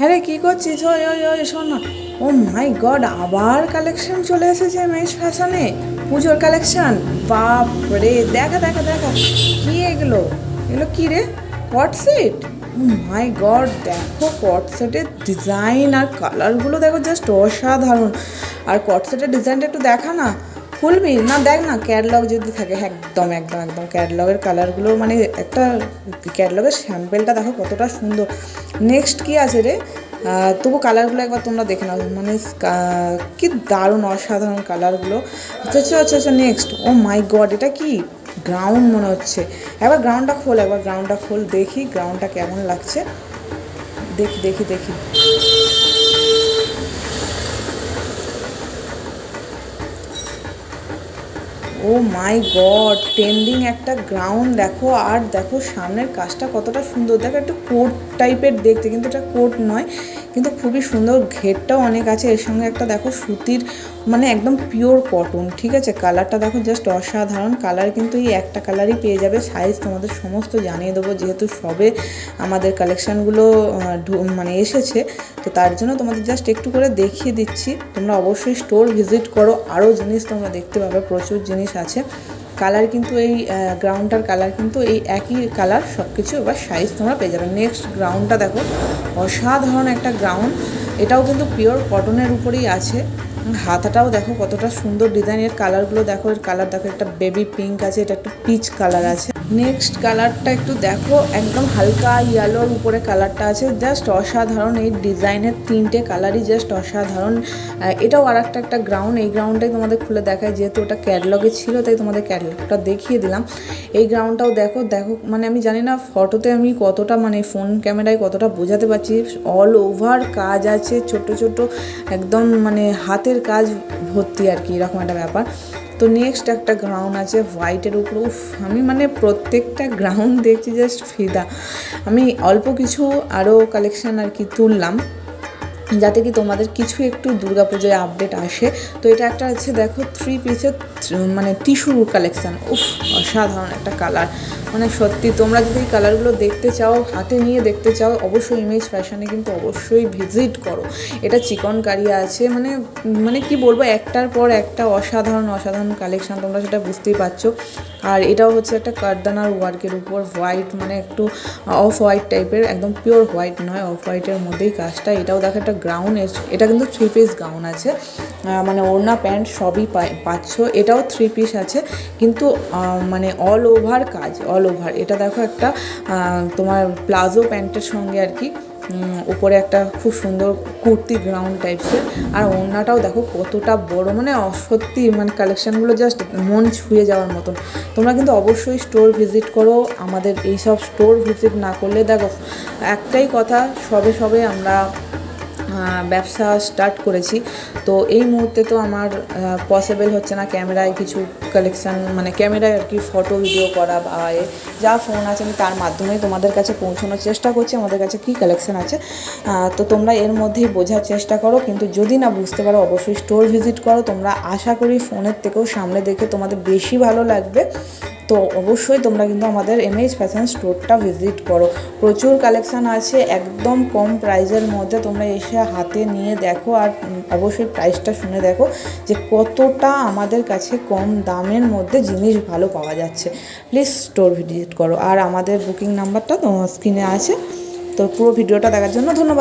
হ্যাঁ রে, কী করছিস? ওই ওই ওই, শোন না। ও মাই গড, আবার কালেকশন চলে এসেছে মেশ ফ্যাশনে। পুজোর কালেকশন বাপ রে দেখা দেখা দেখা। কি এগুলো? এগুলো কী রে? কট সেট ও মাই গড, দেখো কট সেটের ডিজাইন আর কালারগুলো দেখো জাস্ট অসাধারণ। আর কট সেটের ডিজাইনটা একটু দেখা না। খুলবি? না, দেখ না ক্যাটলগ যদি থাকে, একদম একদম একদম। ক্যাটলগের কালারগুলো মানে একটা ক্যাটলগের স্যাম্পেলটা দেখো কতটা সুন্দর। নেক্সট কি আছে রে? তবু কালারগুলো একবার তোমরা দেখে নাও। মানে কা- দারুণ, অসাধারণ কালারগুলো আচ্ছা আচ্ছা আচ্ছা নেক্সট ও মাই গড এটা কি গ্রাউন্ড মনে হচ্ছে। একবার গ্রাউন্ডটা খোল, একবার গ্রাউন্ডটা খোল, দেখি গ্রাউন্ডটা কেমন লাগছে। দেখি দেখি দেখি। ও মাই গড ট্রেন্ডিং একটা গ্রাউন্ড দেখো, আর দেখো সামনের কাজটা কতটা সুন্দর। দেখো একটা কোট টাইপের দেখতে, কিন্তু এটা কোট নয়। কিন্তু খুবই সুন্দর ঘেরটাও অনেক আছে। এর সঙ্গে একটা দেখো সুতির মানে একদম পিওর কটন ঠিক আছে? কালারটা দেখো জাস্ট অসাধারণ। কালার কিন্তু এই একটা কালারই পেয়ে যাবে। সাইজ তোমাদের সমস্ত জানিয়ে দেবো, যেহেতু সবে আমাদের কালেকশানগুলো মানে এসেছে, তো তার জন্য তোমাদের জাস্ট একটু করে দেখিয়ে দিচ্ছি। তোমরা অবশ্যই স্টোর ভিজিট করো। আরও জিনিস তোমরা দেখতে পাবে, প্রচুর জিনিস আছে। কালার কিন্তু এই গ্রাউন্ডটার কালার কিন্তু এই একই কালার সব কিছু এবার সাইজ তোমরা পেয়ে যাবে। নেক্সট গ্রাউন্ডটা দেখো, অসাধারণ একটা গ্রাউন্ড এটাও কিন্তু পিওর কটনের উপরেই আছে। হাতাটাও দেখো কতটা সুন্দর ডিজাইনের কালারগুলো দেখো। এর কালার দেখো, একটা বেবি পিঙ্ক আছে, এটা একটা পিচ কালার আছে। নেক্সট কালারটা একটু দেখো, একদম হালকা ইয়েলোর উপরে কালারটা আছে জাস্ট অসাধারণ এই ডিজাইনের তিনটে কালারই জাস্ট অসাধারণ। এটাও আর একটা একটা গ্রাউন্ড এই গ্রাউন্ডটাই তোমাদের খুলে দেখায়, যেহেতু ওটা ক্যাটলগে ছিল, তাই তোমাদের ক্যাটলগটা দেখিয়ে দিলাম। এই গ্রাউন্ডটাও দেখো দেখো মানে আমি জানি না ফটোতে আমি কতটা মানে ফোন ক্যামেরায় কতটা বোঝাতে পারছি অল ওভার কাজ আছে, ছোট ছোট, একদম মানে হাতের কাজ ভর্তি আর কি, এরকম একটা ব্যাপার। তো নেক্সট একটা গ্রাউন্ড আছে হোয়াইটের উপর। উফ, আমি মানে প্রত্যেকটা গ্রাউন্ড দেখছি জাস্ট ফিদা। আমি অল্প কিছু আরও কালেকশান আর কি তুললাম, যাতে কি তোমাদের কিছু একটু দুর্গাপুজোয় আপডেট আসে। তো এটা একটা আছে, দেখো থ্রি পিসের মানে টিস্যুর কালেকশান উফ, অসাধারণ একটা কালার মানে সত্যি, তোমরা যদি কালারগুলো দেখতে চাও, হাতে নিয়ে দেখতে চাও, অবশ্যই ইমেজ ফ্যাশনে কিন্তু অবশ্যই ভিজিট করো। এটা চিকন কারি আছে মানে মানে কি বলব, একটার পর একটা অসাধারণ অসাধারণ কালেকশান তোমরা সেটা বুঝতেই পারছ। আর এটাও হচ্ছে একটা কারদানার ওয়ার্কের উপর হোয়াইট মানে একটু অফ হোয়াইট টাইপের একদম পিওর হোয়াইট নয় অফ হোয়াইটের মধ্যেই কাজটা। এটাও দেখো একটা গ্রাউন্ড এটা কিন্তু থ্রি পিস গাউন আছে মানে ওড়না, প্যান্ট সবই পাচ্ছ। এটাও থ্রি পিস আছে, কিন্তু মানে অল ওভার কাজ অল ওভার এটা দেখো একটা তোমার প্লাজো প্যান্টের সঙ্গে আর কি উপরে একটা খুব সুন্দর কুর্তি গ্রাউন্ড টাইপসের আর ওড়নাটাও দেখো কতটা বড় মানে সত্যি মানে কালেকশানগুলো জাস্ট মন ছুঁয়ে যাওয়ার মতন। তোমরা কিন্তু অবশ্যই স্টোর ভিজিট করো, আমাদের এইসব স্টোর ভিজিট না করলে দেখো, একটাই কথা, সবে সবে আমরা ব্যবসা স্টার্ট করেছি। তো এই মুহূর্তে তো আমার পসিবল হচ্ছে না ক্যামেরায় কিছু কালেকশান মানে ক্যামেরায় আর কি ফটো ভিডিও করা বা যা ফোন আছে আমি তার মাধ্যমে তোমাদের কাছে পৌঁছানোর চেষ্টা করছি। আমাদের কাছে কী কালেকশান আছে? তো তোমরা এর মধ্যেই বোঝার চেষ্টা করো। কিন্তু যদি না বুঝতে পারো, অবশ্যই স্টোর ভিজিট করো। তোমরা আশা করি ফোনের থেকেও সামনে দেখে তোমাদের বেশি ভালো লাগবে। তো অবশ্যই তোমরা কিন্তু আমাদের এমএইচ ফ্যাশন স্টোরটা ভিজিট করো। প্রচুর কালেকশান আছে, একদম কম প্রাইজের মধ্যে তোমরা এসে হাতে নিয়ে দেখো আর অবশ্যই প্রাইসটা শুনে দেখো যে কতটা আমাদের কাছে কম দামের মধ্যে জিনিস ভালো পাওয়া যাচ্ছে। প্লিজ স্টোর ভিজিট করো। আর আমাদের বুকিং নাম্বারটা তোমার স্ক্রিনে আছে। তো পুরো ভিডিওটা দেখার জন্য ধন্যবাদ।